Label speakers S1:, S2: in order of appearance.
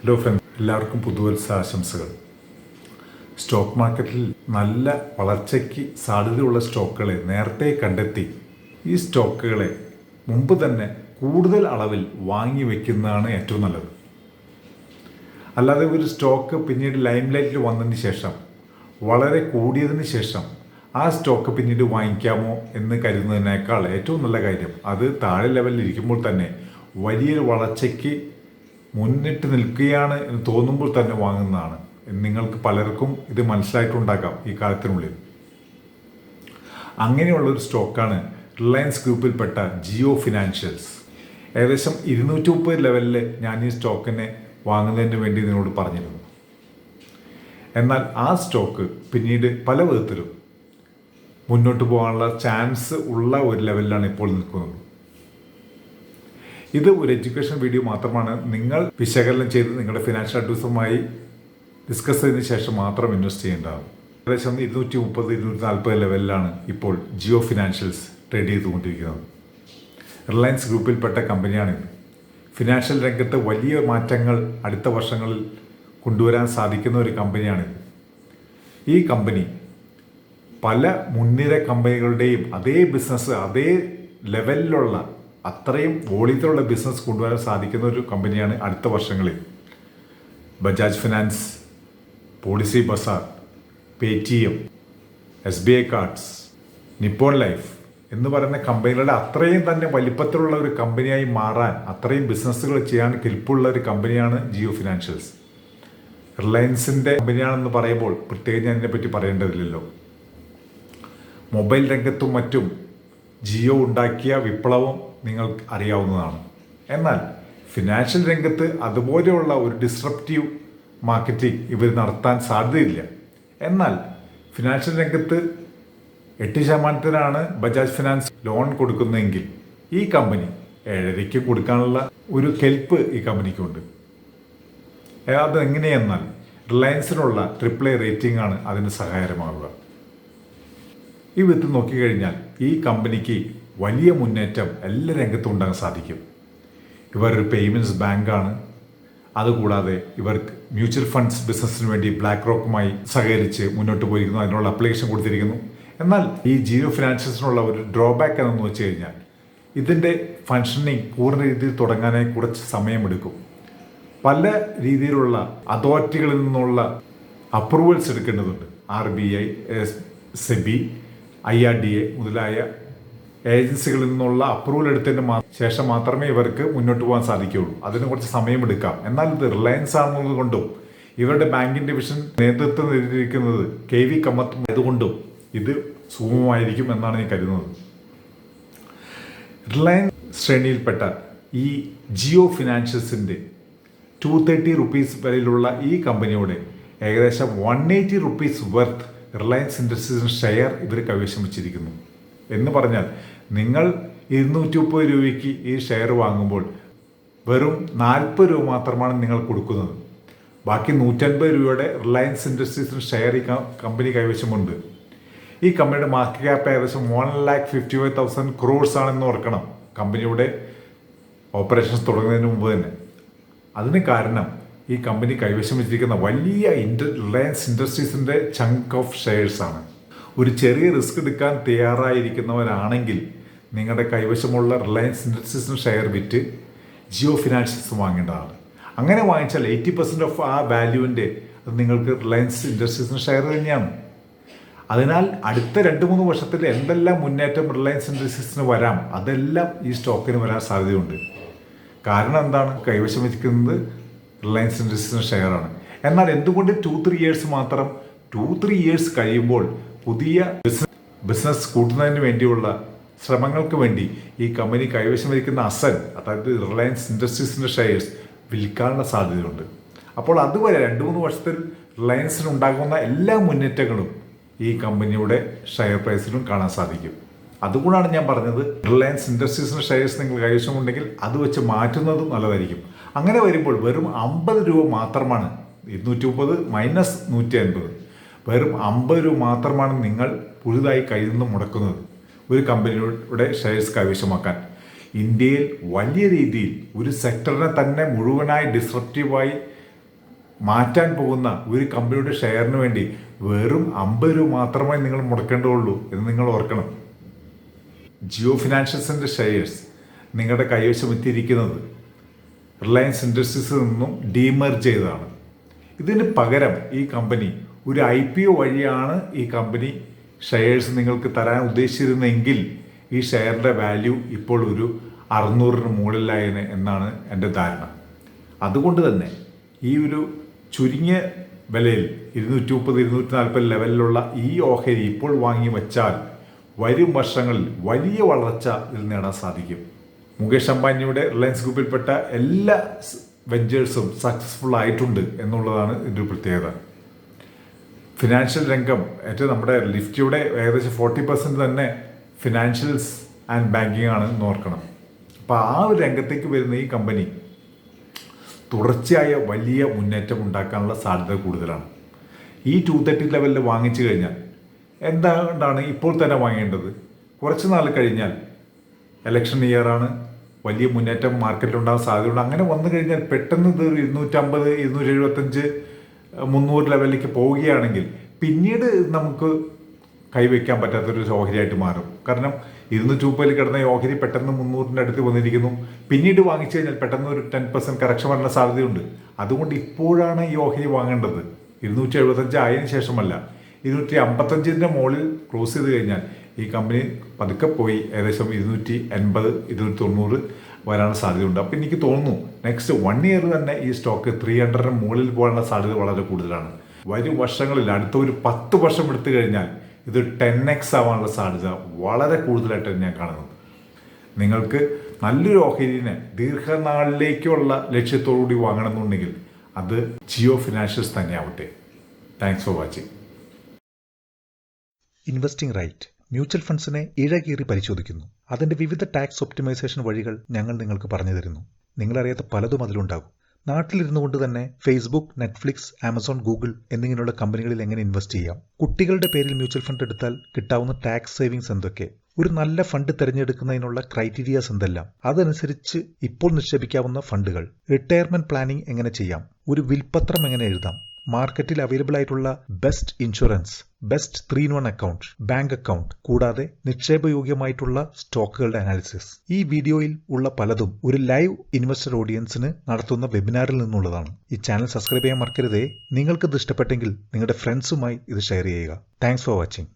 S1: Hello friend എല്ലാവർക്കും പുതുവത്സരാശംസകൾ stock മാർക്കറ്റിൽ നല്ല വളർച്ചയ്ക്ക് സാധ്യതയുള്ള സ്റ്റോക്കുകളെ നേരത്തെ കണ്ടെത്തി. ഈ സ്റ്റോക്കുകളെ മുമ്പ് തന്നെ കൂടുതൽ അളവിൽ വാങ്ങി വയ്ക്കുന്നതാണ് ഏറ്റവും നല്ലത്. അല്ലാതെ ഒരു സ്റ്റോക്ക് പിന്നീട് ലൈം ലൈറ്റിൽ വന്നതിന് ശേഷം വളരെ കൂടിയതിന് ശേഷം ആ സ്റ്റോക്ക് പിന്നീട് വാങ്ങിക്കാമോ എന്ന് കരുതുന്നതിനേക്കാൾ ഏറ്റവും നല്ല കാര്യം അത് താഴെ ലെവലിൽ ഇരിക്കുമ്പോൾ തന്നെ വലിയൊരു വളർച്ചയ്ക്ക് മുന്നിട്ട് നിൽക്കുകയാണ് എന്ന് തോന്നുമ്പോൾ തന്നെ വാങ്ങുന്നതാണ്. നിങ്ങൾക്ക് പലർക്കും ഇത് മനസ്സിലായിട്ടുണ്ടാക്കാം ഈ കാലത്തിനുള്ളിൽ. അങ്ങനെയുള്ള ഒരു സ്റ്റോക്കാണ് റിലയൻസ് ഗ്രൂപ്പിൽപ്പെട്ട ജിയോ ഫിനാൻഷ്യൽസ്. ഏകദേശം ഇരുന്നൂറ്റി മുപ്പത് ലെവലിൽ ഞാൻ ഈ സ്റ്റോക്കിനെ വാങ്ങുന്നതിന് വേണ്ടി നിങ്ങളോട് പറഞ്ഞിരുന്നു. എന്നാൽ ആ സ്റ്റോക്ക് പിന്നീട് പല വിധത്തിലും മുന്നോട്ട് പോകാനുള്ള ചാൻസ് ഉള്ള ഒരു ലെവലിലാണ് ഇപ്പോൾ നിൽക്കുന്നത്. ഇത് ഒരു എഡ്യൂക്കേഷൻ വീഡിയോ മാത്രമാണ്. നിങ്ങൾ വിശകലനം ചെയ്ത് നിങ്ങളുടെ ഫിനാൻഷ്യൽ അഡ്വൈസറുമായി ഡിസ്കസ് ചെയ്തതിന് ശേഷം മാത്രം ഇൻവെസ്റ്റ് ചെയ്യേണ്ടതാണ്. ഏകദേശം ഇരുന്നൂറ്റി മുപ്പത് ഇരുന്നൂറ്റി നാൽപ്പത് ലെവലിലാണ് ഇപ്പോൾ ജിയോ ഫിനാൻഷ്യൽസ് ട്രേഡ് ചെയ്തുകൊണ്ടിരിക്കുന്നത്. റിലയൻസ് ഗ്രൂപ്പിൽപ്പെട്ട കമ്പനിയാണിത് ഫിനാൻഷ്യൽ രംഗത്ത് വലിയ മാറ്റങ്ങൾ അടുത്ത വർഷങ്ങളിൽ കൊണ്ടുവരാൻ സാധിക്കുന്ന ഒരു കമ്പനിയാണിത് ഈ കമ്പനി പല മുൻനിര കമ്പനികളുടെയും അതേ ബിസിനസ് അതേ ലെവലിലുള്ള അത്രയും വോളിയത്തിലുള്ള ബിസിനസ് കൊണ്ടുവരാൻ സാധിക്കുന്ന ഒരു കമ്പനിയാണ് അടുത്ത വർഷങ്ങളിൽ. Bajaj Finance Policy Bazaar Paytm S B I Cards Nippon Life എന്ന് പറയുന്ന കമ്പനികളുടെ അത്രയും തന്നെ വലിപ്പത്തിലുള്ള ഒരു കമ്പനിയായി മാറാൻ അത്രയും ബിസിനസ്സുകൾ ചെയ്യാൻ കെൽപ്പുള്ള ഒരു കമ്പനിയാണ് ജിയോ ഫിനാൻഷ്യൽസ്. റിലയൻസിന്റെ കമ്പനിയാണെന്ന് പറയുമ്പോൾ പ്രത്യേകം ഞാൻ ഇതിനെപ്പറ്റി പറയേണ്ടതില്ലല്ലോ. മൊബൈൽ രംഗത്തും മറ്റും ജിയോ ഉണ്ടാക്കിയ വിപ്ലവം നിങ്ങൾക്ക് അറിയാവുന്നതാണ്. എന്നാൽ ഫിനാൻഷ്യൽ രംഗത്ത് അതുപോലെയുള്ള ഒരു ഡിസ്റപ്റ്റീവ് മാർക്കറ്റിംഗ് ഇവർ നടത്താൻ സാധ്യതയില്ല. എന്നാൽ ഫിനാൻഷ്യൽ രംഗത്ത് എട്ട് ശതമാനത്തിനാണ് ബജാജ് ഫിനാൻസ് ലോൺ കൊടുക്കുന്നതെങ്കിൽ ഈ കമ്പനി ഏഴരയ്ക്ക് കൊടുക്കാനുള്ള ഒരു കെൽപ്പ് ഈ കമ്പനിക്കുണ്ട് അത് എങ്ങനെയെന്നാൽ റിലയൻസിനുള്ള ട്രിപ്പിൾ എ റേറ്റിംഗ് ആണ് അതിന് സഹായകരമാവുക. ഈ വിധത്തിൽ നോക്കിക്കഴിഞ്ഞാൽ ഈ കമ്പനിക്ക് വലിയ മുന്നേറ്റം എല്ലാ രംഗത്തും ഉണ്ടാകാൻ സാധിക്കും. ഇവർ ഒരു പേയ്മെന്റ്സ് ബാങ്കാണ് അതുകൂടാതെ ഇവർക്ക് മ്യൂച്വൽ ഫണ്ട്സ് ബിസിനസ്സിന് വേണ്ടി ബ്ലാക്ക് റോക്കുമായി സഹകരിച്ച് മുന്നോട്ട് പോയിരിക്കുന്നു. അതിനുള്ള അപ്ലിക്കേഷൻ കൊടുത്തിരിക്കുന്നു. എന്നാൽ ഈ ജിയോ ഫിനാൻഷ്യൽസിനുള്ള ഒരു ഡ്രോബാക്ക് എന്നു വെച്ച് കഴിഞ്ഞാൽ ഇതിന്റെ ഫങ്ഷനിങ് പൂർണ രീതിയിൽ തുടങ്ങാനായി കുറച്ച് സമയമെടുക്കും. പല രീതിയിലുള്ള അതോറിറ്റികളിൽ നിന്നുള്ള അപ്രൂവൽസ് എടുക്കേണ്ടതുണ്ട്. R B I SEBI I R D A മുതലായ ഏജൻസികളിൽ നിന്നുള്ള അപ്രൂവൽ എടുത്തതിന് ശേഷം മാത്രമേ ഇവർക്ക് മുന്നോട്ട് പോകാൻ സാധിക്കുകയുള്ളൂ. അതിന് കുറച്ച് സമയമെടുക്കാം എന്നാൽ ഇത് റിലയൻസ് ആണെന്നത് കൊണ്ടും ഇവരുടെ ബാങ്കിംഗ് ഡിവിഷൻ നേതൃത്വം നേടിയിരിക്കുന്നത് കെ വി കമ്മത്ത് ആയതുകൊണ്ടും ഇത് സുഗമമായിരിക്കും എന്നാണ് ഞാൻ കരുതുന്നത്. റിലയൻസ് ശ്രേണിയിൽപ്പെട്ട ഈ ജിയോ ഫിനാൻഷ്യൽസിന്റെ ടു തേർട്ടി റുപ്പീസ് വിലയിലുള്ള ഈ കമ്പനിയുടെ ഏകദേശം one eighty rupees worth Reliance ഇൻഡസ്ട്രീസിന് share ഇവർ കൈവശം വെച്ചിരിക്കുന്നു. എന്ന് പറഞ്ഞാൽ നിങ്ങൾ ഇരുന്നൂറ്റി മുപ്പത് രൂപയ്ക്ക് ഈ ഷെയർ വാങ്ങുമ്പോൾ വെറും നാൽപ്പത് രൂപ മാത്രമാണ് നിങ്ങൾ കൊടുക്കുന്നത്. ബാക്കി നൂറ്റൻപത് രൂപയുടെ റിലയൻസ് ഇൻഡസ്ട്രീസിന് ഷെയർ ഈ കമ്പനി കൈവശമുണ്ട്. ഈ കമ്പനിയുടെ മാർക്കറ്റ് ക്യാപ്പ് ഏകദേശം one lakh fifty five thousand crores ആണെന്ന് ഓർക്കണം. കമ്പനിയുടെ ഓപ്പറേഷൻസ് തുടങ്ങുന്നതിന് മുമ്പ് തന്നെ. അതിന് കാരണം ഈ കമ്പനി കൈവശം വെച്ചിരിക്കുന്ന വലിയ ഇൻഡ റിലയൻസ് ഇൻഡസ്ട്രീസിന്റെ ചങ്ക് ഓഫ് ഷെയർസ് ആണ്. ഒരു ചെറിയ റിസ്ക് എടുക്കാൻ തയ്യാറായിരിക്കുന്നവരാണെങ്കിൽ നിങ്ങളുടെ കൈവശമുള്ള റിലയൻസ് ഇൻഡസ്ട്രീസിന് ഷെയർ വിറ്റ് ജിയോ ഫിനാൻഷ്യൽസ് വാങ്ങേണ്ടതാണ്. അങ്ങനെ വാങ്ങിച്ചാൽ എയ്റ്റി പെർസെന്റ് ഓഫ് ആ വാല്യൂവിന്റെ അത് നിങ്ങൾക്ക് റിലയൻസ് ഇൻഡസ്ട്രീസിന് ഷെയർ തന്നെയാണ്. അതിനാൽ അടുത്ത രണ്ട് മൂന്ന് വർഷത്തിൽ എന്തെല്ലാം മുന്നേറ്റം റിലയൻസ് ഇൻഡസ്ട്രീസിന് വരാം അതെല്ലാം ഈ സ്റ്റോക്കിന് വരാൻ സാധ്യതയുണ്ട്. കാരണം എന്താണ്? കൈവശം വെച്ചിരിക്കുന്നത് റിലയൻസ് ഇൻഡസ്ട്രീസിന് ഷെയറാണ്. എന്നാൽ എന്തുകൊണ്ട് ടു ത്രീ ഇയേഴ്സ് മാത്രം? ടു ത്രീ ഇയേഴ്സ് കഴിയുമ്പോൾ പുതിയ ബിസിനസ് ബിസിനസ് കൂട്ടുന്നതിന് വേണ്ടിയുള്ള ശ്രമങ്ങൾക്ക് വേണ്ടി ഈ കമ്പനി കൈവശം വയ്ക്കുന്ന അസൻ അതായത് റിലയൻസ് ഇൻഡസ്ട്രീസിന്റെ ഷെയർസ് വിൽക്കാനുള്ള സാധ്യതയുണ്ട്. അപ്പോൾ അതുവരെ രണ്ട് മൂന്ന് വർഷത്തിൽ റിലയൻസിന് ഉണ്ടാകുന്ന എല്ലാ മുന്നേറ്റങ്ങളും ഈ കമ്പനിയുടെ ഷെയർ പ്രൈസിലും കാണാൻ സാധിക്കും. അതുകൊണ്ടാണ് ഞാൻ പറഞ്ഞത് റിലയൻസ് ഇൻഡസ്ട്രീസിന്റെ ഷെയർസ് നിങ്ങൾ കൈവശമുണ്ടെങ്കിൽ അത് വെച്ച് മാറ്റുന്നതും നല്ലതായിരിക്കും. അങ്ങനെ വരുമ്പോൾ വെറും അമ്പത് രൂപ മാത്രമാണ് ഇരുന്നൂറ്റി മുപ്പത് മൈനസ് നൂറ്റി അൻപത് വെറും അമ്പത് രൂപ മാത്രമാണ് നിങ്ങൾ പുതുതായി കയ്യിൽ നിന്ന് മുടക്കുന്നത്. ഒരു കമ്പനിയുടെ ഷെയർസ് കൈവശമാക്കാൻ. ഇന്ത്യയിൽ വലിയ രീതിയിൽ ഒരു സെക്ടറിനെ തന്നെ മുഴുവനായി ഡിസ്ട്രപ്റ്റീവായി മാറ്റാൻ പോകുന്ന ഒരു കമ്പനിയുടെ ഷെയറിന് വേണ്ടി വെറും അമ്പത് രൂപ മാത്രമേ നിങ്ങൾ മുടക്കേണ്ടതുള്ളൂ എന്ന് നിങ്ങൾ ഓർക്കണം. ജിയോ ഫിനാൻഷ്യൽസിന്റെ ഷെയർസ് നിങ്ങളുടെ കൈവശം എത്തിയിരിക്കുന്നത് റിലയൻസ് ഇൻഡസ്ട്രീസിൽ നിന്നും ഡീമർജ് ചെയ്തതാണ്. ഇതിന് പകരം ഈ കമ്പനി ഒരു ഐ പി ഒ വഴിയാണ് ഈ കമ്പനി ഷെയർസ് നിങ്ങൾക്ക് തരാൻ ഉദ്ദേശിച്ചിരുന്നെങ്കിൽ ഈ ഷെയറിന്റെ വാല്യൂ ഇപ്പോൾ ഒരു അറുന്നൂറിന് മുകളിലായേനെ എന്നാണ് എന്റെ ധാരണ. അതുകൊണ്ട് തന്നെ ഈ ഒരു ചുരുങ്ങിയ വിലയിൽ ഇരുന്നൂറ്റി മുപ്പത് ഇരുന്നൂറ്റി നാൽപ്പത് ലെവലിലുള്ള ഈ ഓഹരി ഇപ്പോൾ വാങ്ങി വച്ചാൽ വരും വർഷങ്ങളിൽ വലിയ വളർച്ച ഇതിൽ നേടാൻ സാധിക്കും. മുകേഷ് അംബാനിയുടെ റിലയൻസ് ഗ്രൂപ്പിൽപ്പെട്ട എല്ലാ വെഞ്ചേഴ്സും സക്സസ്ഫുൾ ആയിട്ടുണ്ട് എന്നുള്ളതാണ് ഇതിന്റെ പ്രത്യേകത. ഫിനാൻഷ്യൽ രംഗം ഏറ്റവും നമ്മുടെ ലിഫ്റ്റിയുടെ ഏകദേശം ഫോർട്ടി പെർസെന്റ് തന്നെ ഫിനാൻഷ്യൽസ് ആൻഡ് ബാങ്കിങ് ആണ് നോർക്കണം അപ്പോൾ ആ ഒരു രംഗത്തേക്ക് വരുന്ന ഈ കമ്പനി തുടർച്ചയായ വലിയ മുന്നേറ്റം ഉണ്ടാക്കാനുള്ള സാധ്യത കൂടുതലാണ്. ഈ ടു തേർട്ടി ലെവലിൽ വാങ്ങിച്ചു കഴിഞ്ഞാൽ എന്താണ്ടാണ് ഇപ്പോൾ തന്നെ വാങ്ങേണ്ടത്? കുറച്ച് നാൾ കഴിഞ്ഞാൽ ഇലക്ഷൻ ഇയറാണ് വലിയ മുന്നേറ്റം മാർക്കറ്റിൽ ഉണ്ടാകാൻ സാധ്യതയുണ്ട്. അങ്ങനെ വന്നു കഴിഞ്ഞാൽ പെട്ടെന്ന് ഇത് ഇരുന്നൂറ്റമ്പത് ഇരുന്നൂറ്റി എഴുപത്തഞ്ച് മുന്നൂറ് ലെവലിലേക്ക് പോവുകയാണെങ്കിൽ പിന്നീട് നമുക്ക് കൈവയ്ക്കാൻ പറ്റാത്തൊരു ഓഹരിയായിട്ട് മാറും. കാരണം ഇരുന്നൂറ്റി മുപ്പതിൽ കിടന്ന ഓഹരി പെട്ടെന്ന് മുന്നൂറിന്റെ അടുത്ത് വന്നിരിക്കുന്നു. പിന്നീട് വാങ്ങിച്ചു കഴിഞ്ഞാൽ പെട്ടെന്ന് ഒരു ടെൻ പെർസെന്റ് കറക്ഷൻ വരാൻ സാധ്യതയുണ്ട്. അതുകൊണ്ട് ഇപ്പോഴാണ് ഈ ഓഹരി വാങ്ങേണ്ടത്. ഇരുന്നൂറ്റി എഴുപത്തഞ്ച് ആയതിനു ശേഷമല്ല. ഇരുന്നൂറ്റി അമ്പത്തഞ്ചിന്റെ മുകളിൽ ക്ലോസ് ചെയ്ത് കഴിഞ്ഞാൽ ഈ കമ്പനി പതുക്കെ പോയി ഏകദേശം ഇരുന്നൂറ്റി എൺപത് ഇരുന്നൂറ്റി തൊണ്ണൂറ് വരാനുള്ള സാധ്യതയുണ്ട്. അപ്പോൾ എനിക്ക് തോന്നുന്നു നെക്സ്റ്റ് വൺ ഇയർ തന്നെ ഈ സ്റ്റോക്ക് ത്രീ ഹൺഡ്രഡിന് മുകളിൽ പോകാനുള്ള സാധ്യത വളരെ കൂടുതലാണ്. വരും വർഷങ്ങളിൽ അടുത്ത ഒരു പത്ത് വർഷം എടുത്തു കഴിഞ്ഞാൽ ഇത് ടെൻ എക്സ് ആവാനുള്ള സാധ്യത വളരെ കൂടുതലായിട്ടാണ് ഞാൻ കാണുന്നു നിങ്ങൾക്ക് നല്ലൊരു ഓഹരിനെ ദീർഘനാളിലേക്കുള്ള ലക്ഷ്യത്തോടുകൂടി വാങ്ങണമെന്നുണ്ടെങ്കിൽ അത് Jio financials തന്നെയാവട്ടെ. Thanks for watching
S2: investing right mutual ഫണ്ട്സിനെ ഇഴകീറി പരിശോധിക്കുന്നു. അതിന്റെ വിവിധ ടാക്സ് ഒപ്റ്റിമൈസേഷൻ വഴികൾ ഞങ്ങൾ നിങ്ങൾക്ക് പറഞ്ഞു തരുന്നു. നിങ്ങളറിയാത്ത പലതും അതിലുണ്ടാകും. നാട്ടിലിരുന്നു കൊണ്ട് തന്നെ ഫേസ്ബുക്ക് നെറ്റ്ഫ്ലിക്സ് ആമസോൺ ഗൂഗിൾ എന്നിങ്ങനെയുള്ള കമ്പനികളിൽ എങ്ങനെ ഇൻവെസ്റ്റ് ചെയ്യാം? കുട്ടികളുടെ പേരിൽ മ്യൂച്വൽ ഫണ്ട് എടുത്താൽ കിട്ടാവുന്ന ടാക്സ് സേവിങ്സ് എന്തൊക്കെ? ഒരു നല്ല ഫണ്ട് തിരഞ്ഞെടുക്കുന്നതിനുള്ള ക്രൈറ്റീരിയാസ് എന്തെല്ലാം? അതനുസരിച്ച് ഇപ്പോൾ നിക്ഷേപിക്കാവുന്ന ഫണ്ടുകൾ. റിട്ടയർമെന്റ് പ്ലാനിംഗ് എങ്ങനെ ചെയ്യാം? ഒരു വിൽപത്രം എങ്ങനെ എഴുതാം? മാർക്കറ്റിൽ അവൈലബിൾ ആയിട്ടുള്ള best insurance. Best three in one account bank account കൂടാതെ നിക്ഷേപയോഗ്യമായിട്ടുള്ള സ്റ്റോക്കുകളുടെ അനാലിസിസ്. ഈ വീഡിയോയിൽ ഉള്ള പലതും ഒരു ലൈവ് ഇൻവെസ്റ്റർ ഓഡിയൻസിന് നടത്തുന്ന വെബിനാറിൽ നിന്നുള്ളതാണ്. ഈ ചാനൽ സബ്സ്ക്രൈബ് ചെയ്യാൻ മറക്കരുതേ. നിങ്ങൾക്ക് ഇത് ഇഷ്ടപ്പെട്ടെങ്കിൽ നിങ്ങളുടെ ഫ്രണ്ട്സുമായി ഇത് ഷെയർ ചെയ്യുക. Thanks for watching.